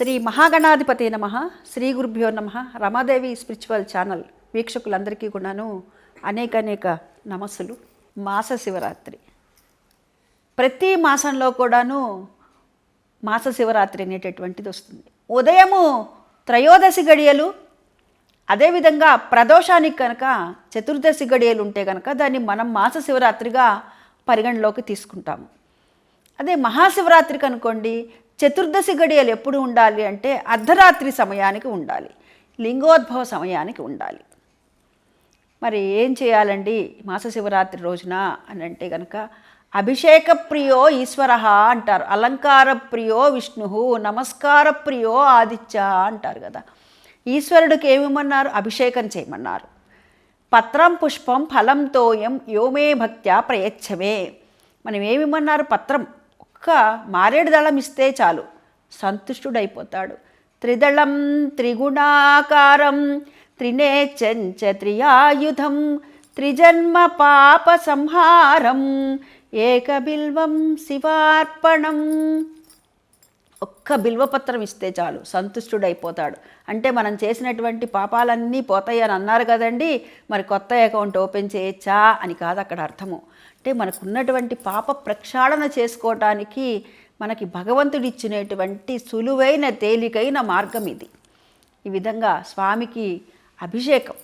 శ్రీ మహాగణాధిపతి నమ శ్రీ గురుభ్యో నమ రమాదేవి స్పిరిచువల్ ఛానల్ వీక్షకులందరికీ కూడాను అనేక అనేక నమస్సులు. మాస శివరాత్రి. ప్రతి మాసంలో కూడాను మాస శివరాత్రి అనేటటువంటిది వస్తుంది. ఉదయము త్రయోదశి గడియలు అదేవిధంగా ప్రదోషానికి కనుక చతుర్దశి గడియలు ఉంటే కనుక దాన్ని మనం మాస శివరాత్రిగా పరిగణలోకి తీసుకుంటాము. అదే మహాశివరాత్రికి అనుకోండి చతుర్దశి గడియలు ఎప్పుడు ఉండాలి అంటే అర్ధరాత్రి సమయానికి ఉండాలి లింగోద్భవ సమయానికి ఉండాలి. మరి ఏం చేయాలండి? మాస శివరాత్రి రోజున అని అంటే కనుక అభిషేక ప్రియో ఈశ్వర అంటారు అలంకార ప్రియో విష్ణు నమస్కార ప్రియో ఆదిత్య అంటారు కదా. ఈశ్వరుడికి ఏమిమన్నారు అభిషేకం చేయమన్నారు. పత్రం పుష్పం ఫలంతోయం యోమే భక్త్యా ప్రయచ్చమే మనం ఏమిమన్నారు పత్రం ఒక్క మారేడు దళం ఇస్తే చాలు. సంతుష్టుడైపోతాడు. త్రిదళం త్రిగుణాకారం త్రినేచంచ త్రియాయుధం త్రిజన్మ పాప సంహారం ఏకబిల్వం శివార్పణం. ఒక్క బిల్వపత్రం ఇస్తే చాలు సంతుష్టుడైపోతాడు. అంటే మనం చేసినటువంటి పాపాలన్నీ పోతాయి అని అన్నారు కదండి. మరి కొత్త అకౌంట్ ఓపెన్ చేయొచ్చా అని కాదు అక్కడ అర్థము. అంటే మనకున్నటువంటి పాప ప్రక్షాళన చేసుకోవటానికి మనకి భగవంతుడు ఇచ్చినటువంటి సులువైన తేలికైన మార్గం ఇది. ఈ విధంగా స్వామికి అభిషేకం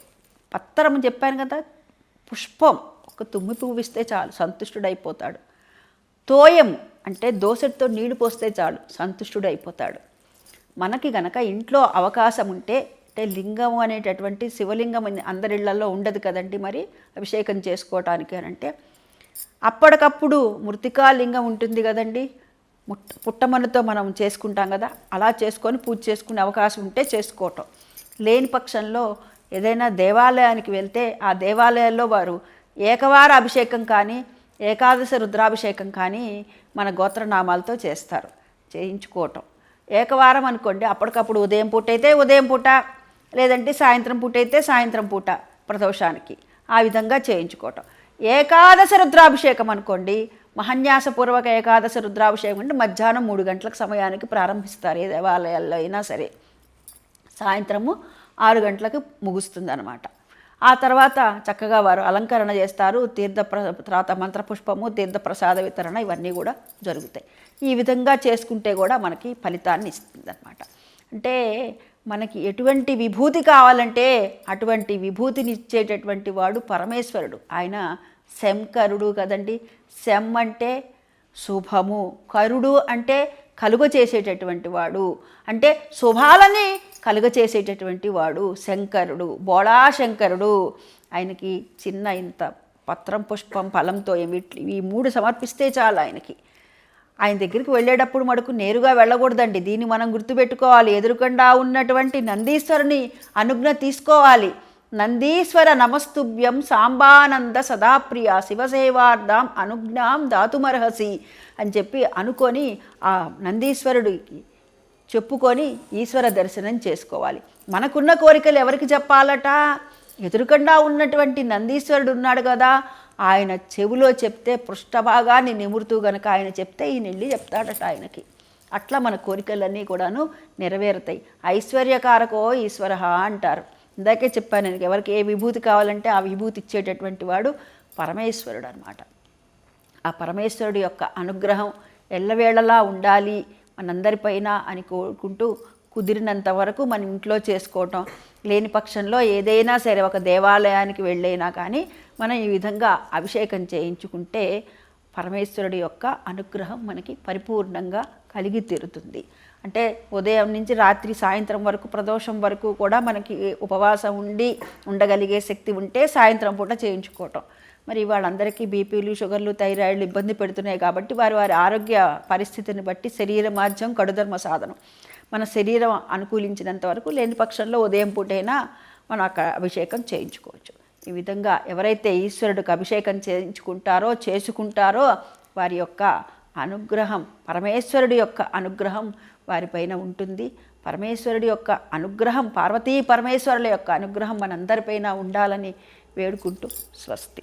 పత్రం చెప్పాను కదా పుష్పం ఒక తుమ్మి పువ్వు ఇస్తే చాలు సంతుష్టుడైపోతాడు. తోయం అంటే దోసెడితో నీళ్ళు పోస్తే చాలు సంతుష్టుడైపోతాడు. మనకి గనక ఇంట్లో అవకాశం ఉంటే అంటే లింగం అనేటటువంటి శివలింగం అని అందరిళ్ళలో ఉండదు కదండి మరి అభిషేకం చేసుకోవటానికి అని అంటే అప్పటికప్పుడు మృతికా లింగం ఉంటుంది కదండి. ముట్ పుట్టమనుతో మనం చేసుకుంటాం కదా. అలా చేసుకొని పూజ చేసుకునే అవకాశం ఉంటే చేసుకోవటం. లేని పక్షంలో ఏదైనా దేవాలయానికి వెళ్తే ఆ దేవాలయాల్లో వారు ఏకవార అభిషేకం కానీ ఏకాదశ రుద్రాభిషేకం కానీ మన గోత్రనామాలతో చేస్తారు. చేయించుకోవటం. ఏకవారం అనుకోండి అప్పటికప్పుడు ఉదయం పూట అయితే ఉదయం పూట లేదంటే సాయంత్రం పూట అయితే సాయంత్రం పూట ప్రదోషానికి. ఆ విధంగా చేయించుకోవటం. ఏకాదశ రుద్రాభిషేకం అనుకోండి. మహన్యాసపూర్వక ఏకాదశ రుద్రాభిషేకం అంటే మధ్యాహ్నం మూడు గంటలకు సమయానికి ప్రారంభిస్తారు. ఏ దేవాలయాల్లో అయినా సరే. సాయంత్రము ఆరు గంటలకు ముగుస్తుంది అనమాట ఆ తర్వాత చక్కగా వారు అలంకరణ చేస్తారు. తీర్థ ప్ర తర్వాత మంత్రపుష్పము తీర్థ ప్రసాద వితరణ ఇవన్నీ కూడా జరుగుతాయి. ఈ విధంగా చేసుకుంటే కూడా మనకి ఫలితాన్ని ఇస్తుంది అనమాట అంటే మనకి ఎటువంటి విభూతి కావాలంటే అటువంటి విభూతిని ఇచ్చేటటువంటి వాడు పరమేశ్వరుడు. ఆయన శంకరుడు కదండి. శం అంటే శుభము కరుడు అంటే కలుగ చేసేటటువంటి వాడు. అంటే శుభాలని కలుగ చేసేటటువంటి వాడు శంకరుడు బోళా శంకరుడు ఆయనకి చిన్న ఇంత పత్రం పుష్పం ఫలంతో ఏమిటి ఈ మూడు సమర్పిస్తే చాలు ఆయనకి. ఆయన దగ్గరికి వెళ్ళేటప్పుడు మటుకు నేరుగా వెళ్ళకూడదండి. దీన్ని మనం గుర్తుపెట్టుకోవాలి. ఎదురుకుండా ఉన్నటువంటి నందీశ్వరుని అనుజ్ఞ తీసుకోవాలి. నందీశ్వర నమస్తుభ్యం సాంబానంద సదాప్రియ శివసేవార్థం అనుజ్ఞాం దాతుమర్హసి అని చెప్పి అనుకొని ఆ నందీశ్వరుడికి చెప్పుకొని ఈశ్వర దర్శనం చేసుకోవాలి. మనకున్న కోరికలు ఎవరికి చెప్పాలట? ఎదురుకుండా ఉన్నటువంటి నందీశ్వరుడు ఉన్నాడు కదా. ఆయన చెవిలో చెప్తే పృష్ఠభాగాన్ని నిమురుతూ గనక ఆయన చెప్తే ఈయన వెళ్ళి చెప్తాడట ఆయనకి. అట్లా మన కోరికలన్నీ కూడాను నెరవేరుతాయి. ఐశ్వర్యకారకో ఈశ్వర అంటారు. ఇందాకే చెప్పాను నేను ఎవరికి ఏ విభూతి కావాలంటే ఆ విభూతి ఇచ్చేటటువంటి వాడు పరమేశ్వరుడు అనమాట ఆ పరమేశ్వరుడు యొక్క అనుగ్రహం ఎల్లవేళలా ఉండాలి మనందరిపైన అని కోరుకుంటూ కుదిరినంత వరకు మన ఇంట్లో చేసుకోవటం లేని పక్షంలో ఏదైనా సరే ఒక దేవాలయానికి వెళ్ళైనా కానీ మనం ఈ విధంగా అభిషేకం చేయించుకుంటే పరమేశ్వరుడి యొక్క అనుగ్రహం మనకి పరిపూర్ణంగా కలిగి తీరుతుంది. అంటే ఉదయం నుంచి రాత్రి సాయంత్రం వరకు ప్రదోషం వరకు కూడా మనకి ఉపవాసం ఉండి ఉండగలిగే శక్తి ఉంటే సాయంత్రం పూట చేయించుకోవటం. మరి వాళ్ళందరికీ బీపీలు షుగర్లు థైరాయిడ్లు ఇబ్బంది పెడుతున్నాయి కాబట్టి వారి వారి ఆరోగ్య పరిస్థితిని బట్టి శరీర మాధ్యం కడుధర్మ సాధనం. మన శరీరం అనుకూలించినంత వరకు లేని పక్షంలో ఉదయం పూటైనా మనం అక్కడ అభిషేకం చేయించుకోవచ్చు. ఈ విధంగా ఎవరైతే ఈశ్వరుడికి అభిషేకం చేయించుకుంటారో చేసుకుంటారో వారి యొక్క అనుగ్రహం పరమేశ్వరుడి యొక్క అనుగ్రహం వారిపైన ఉంటుంది. పరమేశ్వరుడి యొక్క అనుగ్రహం పార్వతీ పరమేశ్వరుల యొక్క అనుగ్రహం మనందరిపైన ఉండాలని వేడుకుంటూ స్వస్తి.